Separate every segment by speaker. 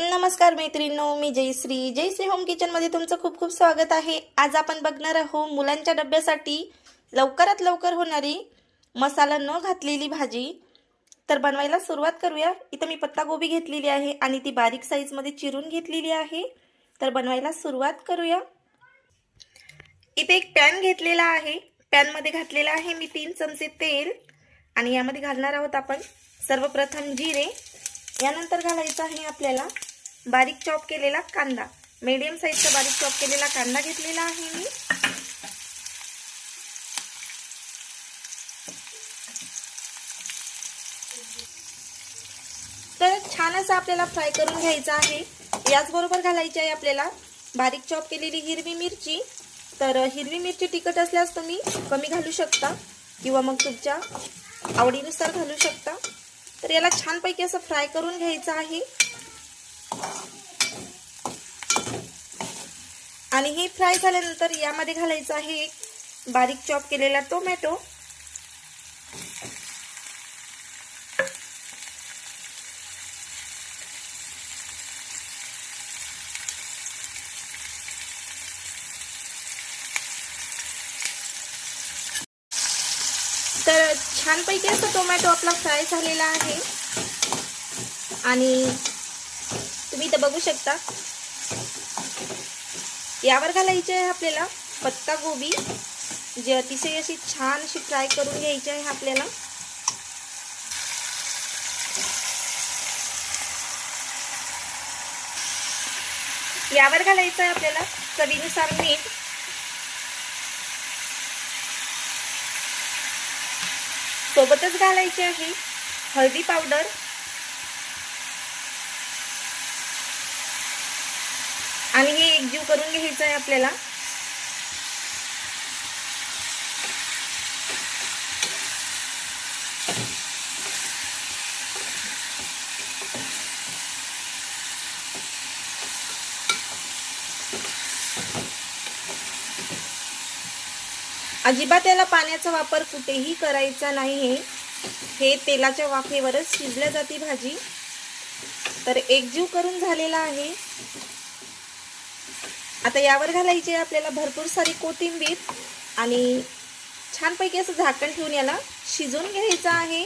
Speaker 1: नमस्कार मैत्रिणींनो मी जयश्री. जयश्री होम किचनमध्ये तुमचं खूप खूप स्वागत आहे. आज आपण बघणार आहोत मुलांच्या डब्यासाठी लवकरात लवकर होणारी मसाला न घातलेली भाजी. तर बनवायला सुरुवात करूया. इथं मी पत्तागोबी घेतलेली आहे आणि ती बारीक साईजमध्ये चिरून घेतलेली आहे. तर बनवायला सुरुवात करूया. इथे एक पॅन घेतलेला आहे. पॅनमध्ये घातलेला आहे मी तीन चमचे तेल. आणि यामध्ये घालणार आहोत आपण सर्वप्रथम जिरे. यानंतर घालायचं आहे आपल्याला बारीक चॉप केलेला कांदा. मीडियम साईजचा बारीक चॉप केलेला कांदा घेतलेला आहे मी. तर छान असं आपल्याला फ्राय करून घ्यायचं आहे. याचबरोबर घालायची आहे आपल्याला बारीक चॉप केलेली हिरवी मिरची. तर हिरवी मिरची तिखट असल्यास तुम्ही कमी घालू शकता किंवा मग तुमच्या आवडीनुसार घालू शकता. तर याला छानपैकी असं फ्राय करून घ्यायचं आहे. आणि हे फ्राय झाल्यानंतर यामध्ये घालायचं आहे एक बारीक चॉप केलेला टोमॅटो. तर छानपैकी असं टोमॅटो आपला फ्राय झालेला आहे. आणि तुम्ही इथं बघू शकता. यावर घालायचे आहे आपल्याला पत्ता गोबी. जे अतिशय अशी छान अशी फ्राय करून घ्यायची आहे आपल्याला. यावर घालायचं आहे आपल्याला चवीनुसार मीठ. सोबतच घालायची आहे हळदी पावडर. आणि हे एकजीव करून घ्यायचं आहे आपल्याला. अजिबात याला पाण्याचा वापर कुठेही करायचा नाही हे. तेलाच्या वाफेवरच शिजल्या जाते भाजी. तर एकजीव करून झालेला आहे. आता यावर घालायची आपल्याला भरपूर सारी कोथिंबीर आणि छानपैकी असं झाकण ठेवून याला शिजून घ्यायचं आहे.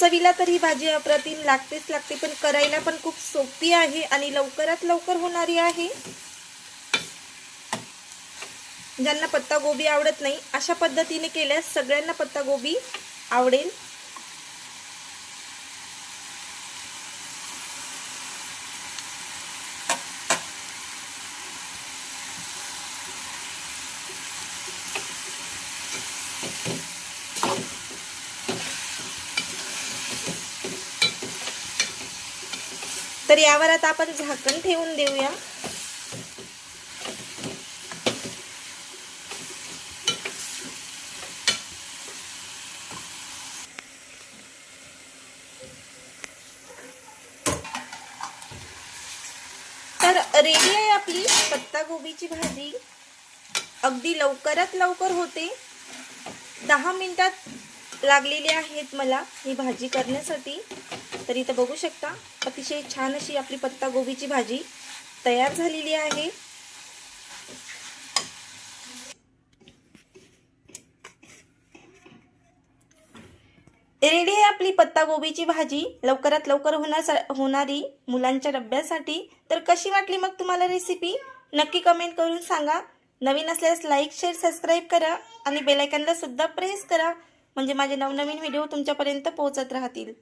Speaker 1: चवीला तर ही भाजी अप्रतिम लागतेच लागते पण करायला पण खूप सोपी आहे आणि लवकरात लवकर होणारी आहे. ज्यांना पत्ता गोबी आवडत नाही अशा पद्धतीने केल्यास सगळ्यांना पत्ता गोबी आवडेल. तर यावर आता आपण झाकण ठेवून देऊया. तर रेडी आहे आपली पत्ता गोबीची भाजी. अगदी लवकरात लवकर होते. दहा मिनिटात लागलेली आहेत मला ही भाजी करण्यासाठी. तर इथं बघू शकता. अतिशय छान अशी आपली पत्ता गोबीची भाजी तयार झालेली आहे. रेडी आहे आपली पत्ता गोबीची भाजी. लवकरात लवकर होणार होणारी मुलांच्या डब्यासाठी. तर कशी वाटली मग तुम्हाला रेसिपी नक्की कमेंट करून सांगा. नवीन असल्यास लाईक शेअर सबस्क्राईब करा आणि बेलायकनला सुद्धा प्रेस करा. म्हणजे माझे नवनवीन व्हिडिओ तुमच्यापर्यंत पोहोचत राहतील.